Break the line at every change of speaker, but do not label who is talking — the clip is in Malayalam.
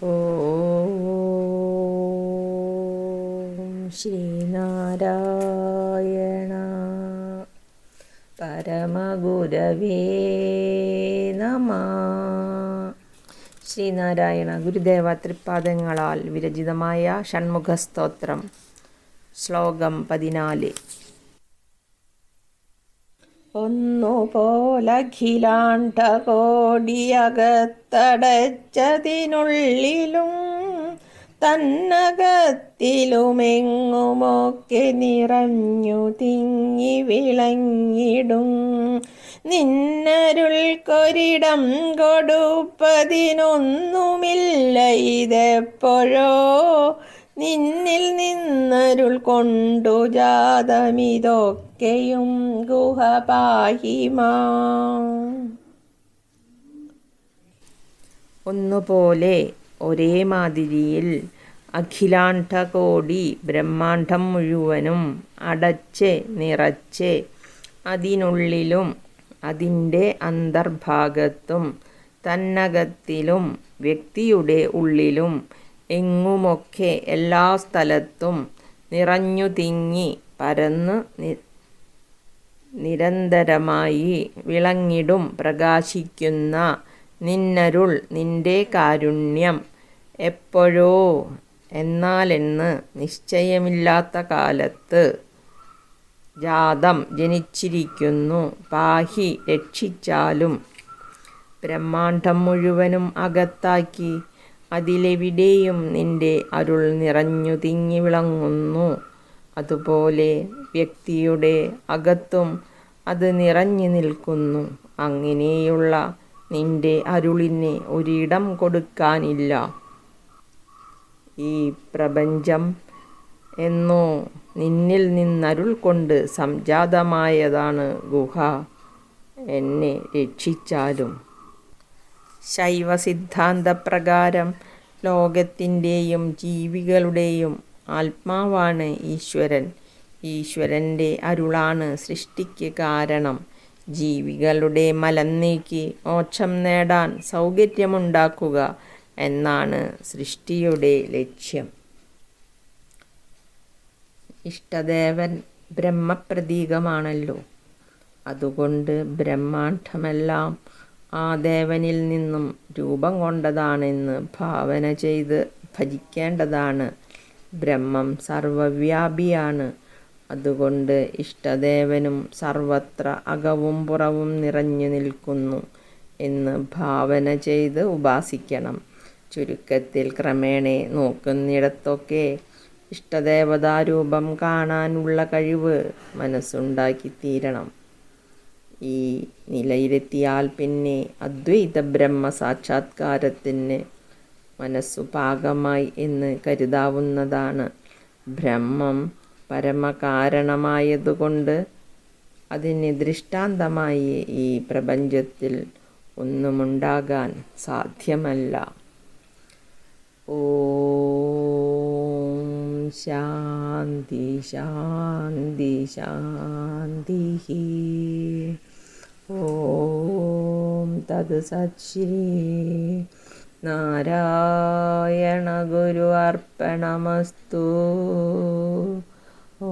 ശ്രീനാരായണ പരമഗുരവേ നമ. ശ്രീനാരായണ ഗുരുദേവ തൃപ്പാദങ്ങളാൽ വിരചിതമായ ഷൺമുഖ സ്തോത്രം ശ്ലോകം പതിനാല്. ഒന്നുപോലഖിലാണ്ടകോടിയകത്തടച്ചതിനുള്ളിലും തന്നകത്തിലുമെങ്ങുമൊക്കെ നിറഞ്ഞു തിങ്ങി വിളങ്ങിടും. നിന്നരുൾ കൊരിടം കൊടുപ്പതിനൊന്നുമില്ല ഇതെപ്പോഴോ നിന്നിൽ നിന്നരുൾ കൊണ്ടു ജാതമിതൊക്കെയും ഗുഹപാഹിമാ. ഒന്നുപോലെ ഒരേ മാതിരിയിൽ അഖിലാണ്ഡകോടി ബ്രഹ്മാണ്ഡം മുഴുവനും അടച്ച് നിറച്ച് അതിനുള്ളിലും അതിന്റെ അന്തർഭാഗത്തും തന്നകത്തിലും വ്യക്തിയുടെ ഉള്ളിലും എങ്ങുമൊക്കെ എല്ലാ സ്ഥലത്തും നിറഞ്ഞു തിങ്ങി പരന്ന് നിരന്തരമായി വിളങ്ങിടും പ്രകാശിക്കുന്ന നിന്നരുൾ നിന്റെ കാരുണ്യം എപ്പോഴോ എന്നാലെന്ന് നിശ്ചയമില്ലാത്ത കാലത്ത് ജാതം ജനിച്ചിരിക്കുന്നു. പാഹി രക്ഷിച്ചാലും ബ്രഹ്മാണ്ടം മുഴുവനും അകത്താക്കി അതിലെവിടെയും നിന്റെ അരുൾ നിറഞ്ഞു തിങ്ങി വിളങ്ങുന്നു. അതുപോലെ വ്യക്തിയുടെ അകത്തും അത് നിറഞ്ഞു നിൽക്കുന്നു. അങ്ങനെയുള്ള നിന്റെ അരുളിന് ഒരിടം കൊടുക്കാനില്ല. ഈ പ്രപഞ്ചം എന്നോ നിന്നിൽ നിന്നരുൾ കൊണ്ട് സംജാതമായതാണ് ഗുഹ. എന്നെ രക്ഷിച്ചാലും ശൈവ സിദ്ധാന്തപ്രകാരം ലോകത്തിന്റെയും ജീവികളുടെയും ആത്മാവാണ് ഈശ്വരൻ. ഈശ്വരന്റെ അരുളാണ് സൃഷ്ടിക്ക് കാരണം. ജീവികളുടെ മലം നീക്കി മോക്ഷം നേടാൻ സൗകര്യമുണ്ടാക്കുക എന്നാണ് സൃഷ്ടിയുടെ ലക്ഷ്യം. ഇഷ്ടദേവൻ ബ്രഹ്മപ്രതീകമാണല്ലോ. അതുകൊണ്ട് ബ്രഹ്മാണ്ഡമെല്ലാം ആ ദേവനിൽ നിന്നും രൂപം കൊണ്ടതാണെന്ന് ഭാവന ചെയ്ത് ഭജിക്കേണ്ടതാണ്. ബ്രഹ്മം സർവവ്യാപിയാണ്. അതുകൊണ്ട് ഇഷ്ടദേവനും സർവത്ര അകവും പുറവും നിറഞ്ഞു നിൽക്കുന്നു എന്ന് ഭാവന ചെയ്ത് ഉപാസിക്കണം. ചുരുക്കത്തിൽ ക്രമേണ നോക്കുന്നിടത്തൊക്കെ ഇഷ്ടദേവതാരൂപം കാണാനുള്ള കഴിവ് മനസ്സുണ്ടാക്കി തീരണം ഈ നിലയിലെത്തിയാൽ പിന്നെ അദ്വൈത ബ്രഹ്മ സാക്ഷാത്കാരത്തിന് മനസ്സു പാകമായി എന്ന് കരുതാവുന്നതാണ്. ബ്രഹ്മം പരമകാരണമായതുകൊണ്ട് അതിന് ദൃഷ്ടാന്തമായി ഈ പ്രപഞ്ചത്തിൽ ഒന്നുമുണ്ടാകാൻ സാധ്യമല്ല. ഓം ശാന്തി ശാന്തി ശാന്തി ഓം തത് സശ്രീ നാരായണ ഗുരു അർപ്പണമസ്തു. ഓ